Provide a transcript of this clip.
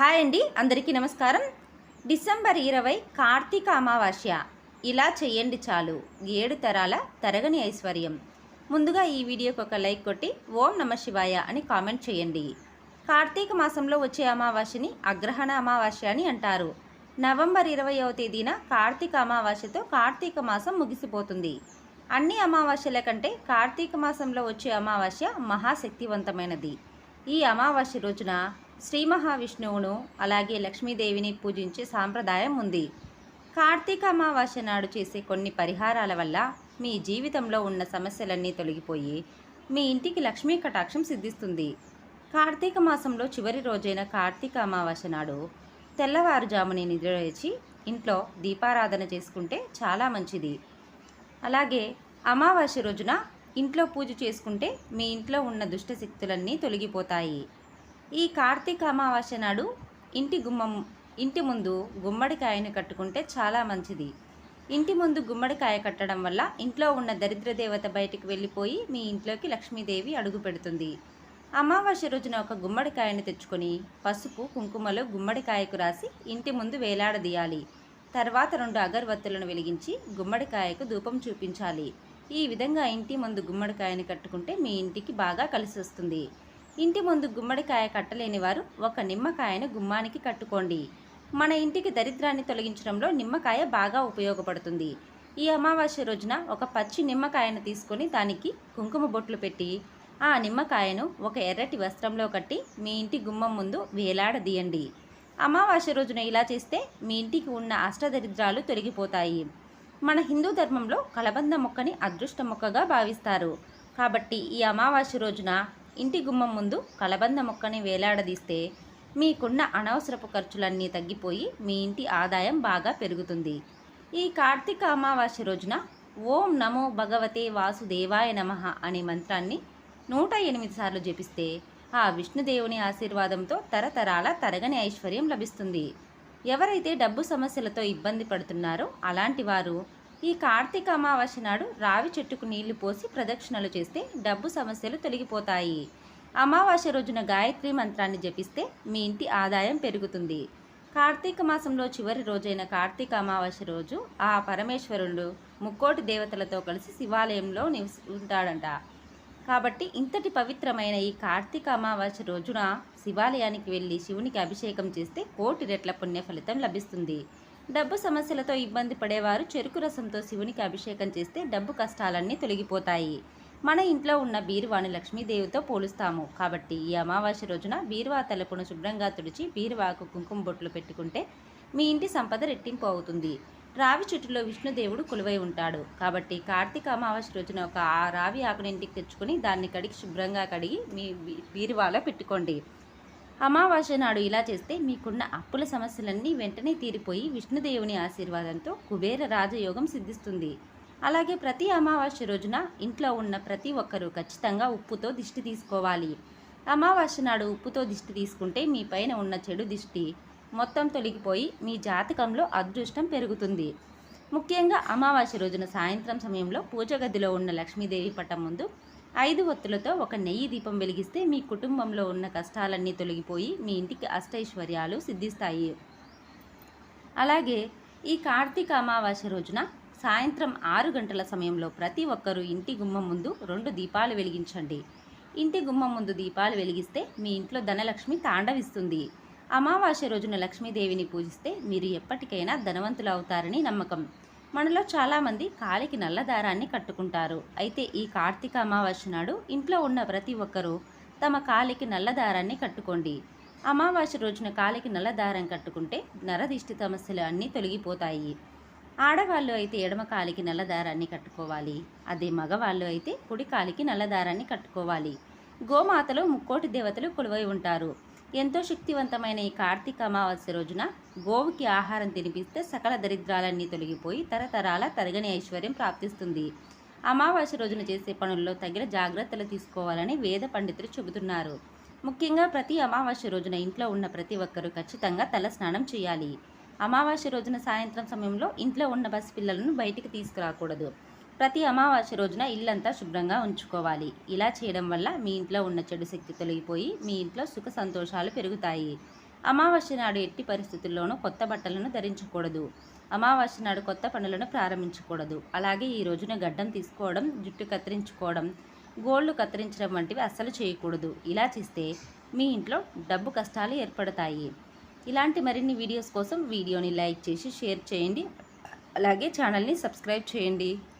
Hi అండి అందరికీ నమస్కారం. డిసెంబర్ ఇరవై కార్తీక అమావాస్య. ఇలా చేయండి చాలు. ఏడు తరాల తరగని ఐశ్వర్యం. ముందుగా ఈ వీడియోకి ఒక లైక్ కొట్టి ఓం నమ శివాయ అని కామెంట్ చేయండి. కార్తీక మాసంలో వచ్చే అమావాస్యని అగ్రహణ అమావాస్య అని అంటారు. నవంబర్ ఇరవయవ తేదీన కార్తీక అమావాస్యతో కార్తీక మాసం ముగిసిపోతుంది. అన్ని అమావాస్యల కంటే కార్తీక మాసంలో వచ్చే అమావాస్య మహాశక్తివంతమైనది. ఈ అమావాస్య రోజున శ్రీ మహావిష్ణువును అలాగే లక్ష్మీదేవిని పూజించే సాంప్రదాయం ఉంది. కార్తీక అమావాస్య నాడు చేసే కొన్ని పరిహారాల వల్ల మీ జీవితంలో ఉన్న సమస్యలన్నీ తొలగిపోయి మీ ఇంటికి లక్ష్మీ కటాక్షం సిద్ధిస్తుంది. కార్తీక మాసంలో చివరి రోజైన కార్తీక అమావాస్య నాడు తెల్లవారుజాముని నిద్రలేచి ఇంట్లో దీపారాధన చేసుకుంటే చాలా మంచిది. అలాగే అమావాస్య రోజున ఇంట్లో పూజ చేసుకుంటే మీ ఇంట్లో ఉన్న దుష్ట శక్తులన్నీ తొలగిపోతాయి. ఈ కార్తీక అమావాస్య నాడు ఇంటి గుమ్మం ఇంటి ముందు గుమ్మడికాయను కట్టుకుంటే చాలా మంచిది. ఇంటి ముందు గుమ్మడికాయ కట్టడం వల్ల ఇంట్లో ఉన్న దరిద్ర దేవత బయటికి వెళ్ళిపోయి మీ ఇంట్లోకి లక్ష్మీదేవి అడుగు పెడుతుంది. అమావాస్య రోజున ఒక గుమ్మడికాయను తెచ్చుకొని పసుపు కుంకుమలో గుమ్మడికాయకు రాసి ఇంటి ముందు వేలాడదీయాలి. తర్వాత రెండు అగరవత్తులను వెలిగించి గుమ్మడికాయకు ధూపం చూపించాలి. ఈ విధంగా ఇంటి ముందు గుమ్మడికాయని కట్టుకుంటే మీ ఇంటికి బాగా కలిసి వస్తుంది ఇంటి ముందు గుమ్మడికాయ కట్టలేని వారు ఒక నిమ్మకాయను గుమ్మానికి కట్టుకోండి. మన ఇంటికి దరిద్రాన్ని తొలగించడంలో నిమ్మకాయ బాగా ఉపయోగపడుతుంది. ఈ అమావాస్య రోజున ఒక పచ్చి నిమ్మకాయను తీసుకొని దానికి కుంకుమ బొట్లు పెట్టి ఆ నిమ్మకాయను ఒక ఎర్రటి వస్త్రంలో కట్టి మీ ఇంటి గుమ్మం ముందు వేలాడదీయండి. అమావాస్య రోజున ఇలా చేస్తే మీ ఇంటికి ఉన్న అష్టదరిద్రాలు తొలగిపోతాయి. మన హిందూ ధర్మంలో కలబంద మొక్కని అదృష్ట మొక్కగా భావిస్తారు. కాబట్టి ఈ అమావాస్య రోజున ఇంటి గుమ్మం ముందు కలబంద మొక్కని వేలాడదీస్తే మీకున్న అనవసరపు ఖర్చులన్నీ తగ్గిపోయి మీ ఇంటి ఆదాయం బాగా పెరుగుతుంది. ఈ కార్తీక అమావాస్య రోజున ఓం నమో భగవతే వాసుదేవాయ నమః అనే మంత్రాన్ని నూట ఎనిమిది సార్లు జపిస్తే ఆ విష్ణుదేవుని ఆశీర్వాదంతో తరతరాల తరగని ఐశ్వర్యం లభిస్తుంది. ఎవరైతే డబ్బు సమస్యలతో ఇబ్బంది పడుతున్నారో అలాంటి వారు ఈ కార్తీక అమావాస్య నాడు రావి చెట్టుకు నీళ్ళు పోసి ప్రదక్షిణలు చేస్తే డబ్బు సమస్యలు తొలగిపోతాయి. అమావాస్య రోజున గాయత్రి మంత్రాన్ని జపిస్తే మీ ఇంటి ఆదాయం పెరుగుతుంది. కార్తీక మాసంలో చివరి రోజైన కార్తీక అమావాస్య రోజు ఆ పరమేశ్వరుడు ముక్కోటి దేవతలతో కలిసి శివాలయంలో నివసి కాబట్టి ఇంతటి పవిత్రమైన ఈ కార్తీక అమావాస్య రోజున శివాలయానికి వెళ్ళి శివునికి అభిషేకం చేస్తే కోటి రెట్ల పుణ్య ఫలితం లభిస్తుంది. డబ్బు సమస్యలతో ఇబ్బంది పడేవారు చెరుకు రసంతో శివునికి అభిషేకం చేస్తే డబ్బు కష్టాలన్నీ తొలగిపోతాయి. మన ఇంట్లో ఉన్న బీరువాని లక్ష్మీదేవితో పోలుస్తాము. కాబట్టి ఈ అమావాస్య రోజున బీరువా తలుపును శుభ్రంగా తుడిచి బీరువాకు కుంకుమ బొట్లు పెట్టుకుంటే మీ ఇంటి సంపద రెట్టింపు అవుతుంది. రావి చెట్టులో విష్ణుదేవుడు కొలువై ఉంటాడు. కాబట్టి కార్తీక అమావాస్య రోజున ఒక ఆ రావి ఆకుని ఇంటికి తెచ్చుకొని దాన్ని కడిగి శుభ్రంగా కడిగి మీ బీరువాలో పెట్టుకోండి. అమావాస్య నాడు ఇలా చేస్తే మీకున్న అప్పుల సమస్యలన్నీ వెంటనే తీరిపోయి విష్ణుదేవుని ఆశీర్వాదంతో కుబేర రాజయోగం సిద్ధిస్తుంది. అలాగే ప్రతి అమావాస్య రోజున ఇంట్లో ఉన్న ప్రతి ఒక్కరూ ఖచ్చితంగా ఉప్పుతో దిష్టి తీసుకోవాలి. అమావాస్య నాడు ఉప్పుతో దిష్టి తీసుకుంటే మీ పైన ఉన్న చెడు దిష్టి మొత్తం తొలగిపోయి మీ జాతకంలో అదృష్టం పెరుగుతుంది. ముఖ్యంగా అమావాస్య రోజున సాయంత్రం సమయంలో పూజ గదిలో ఉన్న లక్ష్మీదేవి పటం ముందు ఐదు ఒత్తులతో ఒక నెయ్యి దీపం వెలిగిస్తే మీ కుటుంబంలో ఉన్న కష్టాలన్నీ తొలగిపోయి మీ ఇంటికి అష్టైశ్వర్యాలు సిద్ధిస్తాయి. అలాగే ఈ కార్తీక అమావాస్య రోజున సాయంత్రం ఆరు గంటల సమయంలో ప్రతి ఒక్కరూ ఇంటి గుమ్మం ముందు రెండు దీపాలు వెలిగించండి. ఇంటి గుమ్మం ముందు దీపాలు వెలిగిస్తే మీ ఇంట్లో ధనలక్ష్మి తాండవిస్తుంది. అమావాస్య రోజున లక్ష్మీదేవిని పూజిస్తే మీరు ఎప్పటికైనా ధనవంతులు అవుతారని నమ్మకం. మనలో చాలామంది కాలికి నల్ల దారాన్ని కట్టుకుంటారు. అయితే ఈ కార్తీక అమావాస్య నాడు ఇంట్లో ఉన్న ప్రతి ఒక్కరూ తమ కాలికి నల్ల దారాన్ని కట్టుకోండి. అమావాస్య రోజున కాలికి నల్ల దారం కట్టుకుంటే నరదిష్టి సమస్యలు అన్నీ తొలగిపోతాయి. ఆడవాళ్ళు అయితే ఎడమ కాలికి నల్ల దారాన్ని కట్టుకోవాలి. అదే మగవాళ్ళు అయితే కుడి కాలికి నల్ల దారాన్ని కట్టుకోవాలి. గోమాతలో ముక్కోటి దేవతలు కొలువై ఉంటారు. ఎంతో శక్తివంతమైన ఈ కార్తీక అమావాస్య రోజున గోవుకి ఆహారం తినిపిస్తే సకల దరిద్రాలన్నీ తొలగిపోయి తరతరాల తరగని ఐశ్వర్యం ప్రాప్తిస్తుంది. అమావాస్య రోజున చేసే పనుల్లో తగిన జాగ్రత్తలు తీసుకోవాలని వేద పండితులు చెబుతున్నారు. ముఖ్యంగా ప్రతి అమావాస్య రోజున ఇంట్లో ఉన్న ప్రతి ఒక్కరూ ఖచ్చితంగా తల స్నానం చేయాలి. అమావాస్య రోజున సాయంత్రం సమయంలో ఇంట్లో ఉన్న పసిపిల్లలను బయటికి తీసుకురాకూడదు. ప్రతి అమావాస్య రోజున ఇల్లంతా శుభ్రంగా ఉంచుకోవాలి. ఇలా చేయడం వల్ల మీ ఇంట్లో ఉన్న చెడు శక్తి తొలగిపోయి మీ ఇంట్లో సుఖ సంతోషాలు పెరుగుతాయి. అమావాస్య నాడు ఎట్టి పరిస్థితుల్లోనూ కొత్త బట్టలను ధరించకూడదు. అమావాస్య నాడు కొత్త పనులను ప్రారంభించకూడదు. అలాగే ఈ రోజున గడ్డం తీసుకోవడం జుట్టు కత్తిరించుకోవడం గోళ్ళు కత్తిరించడం వంటివి అస్సలు చేయకూడదు. ఇలా చేస్తే మీ ఇంట్లో డబ్బు కష్టాలు ఏర్పడతాయి. ఇలాంటి మరిన్ని వీడియోస్ కోసం వీడియోని లైక్ చేసి షేర్ చేయండి. అలాగే ఛానల్ని సబ్స్క్రైబ్ చేయండి.